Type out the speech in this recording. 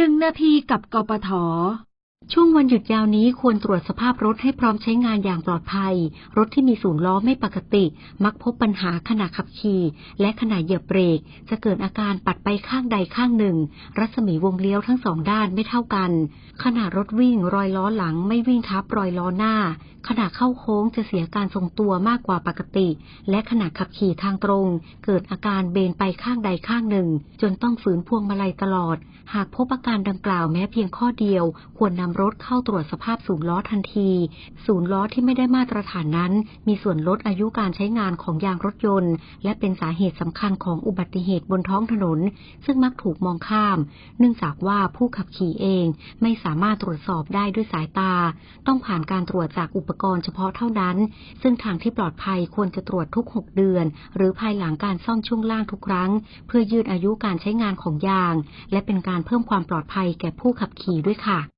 หนึ่งนาทีกับกปท ช่วงวันหยุดยาวนี้ควรตรวจสภาพรถให้พร้อมใช้งานอย่างปลอดภัย รถที่มีศูนย์ล้อไม่ปกติ มักพบปัญหาขณะขับขี่และขณะเหยียบเบรก จะเกิดอาการปัดไปข้างใดข้างหนึ่ง รัศมีวงเลี้ยวทั้งสองด้านไม่เท่ากัน ขณะรถวิ่งรอยล้อหลังไม่วิ่งทับรอยล้อหน้า ขณะเข้าโค้งจะเสียการทรงตัวมากกว่าปกติ และขณะขับขี่ทางตรง เกิดอาการเบนไปข้างใดข้างหนึ่ง จนต้องฝืนพวงมาลัยตลอด หากพบอาการดังกล่าวแม้เพียงข้อเดียว ควรนำรถเข้าตรวจสภาพศูนย์ล้อทันที ศูนย์ล้อที่ไม่ได้มาตรฐานนั้น มีส่วนลดอายุการใช้งานของยางรถยนต์ และเป็นสาเหตุสำคัญของอุบัติเหตุบนท้องถนน ซึ่งมักถูกมองข้าม เนื่องจากว่าผู้ขับขี่เองไม่สามารถตรวจสอบได้ด้วยสายตา ต้องผ่านการตรวจจากอุปกรณ์เฉพาะเท่านั้น ซึ่งทางที่ปลอดภัยควรจะตรวจทุก 6 เดือน หรือภายหลังการซ่อมช่วงล่างทุกครั้ง เพื่อยืดอายุการใช้งานของยาง และเป็นการเพิ่มความปลอดภัยแก่ผู้ขับขี่ด้วยค่ะ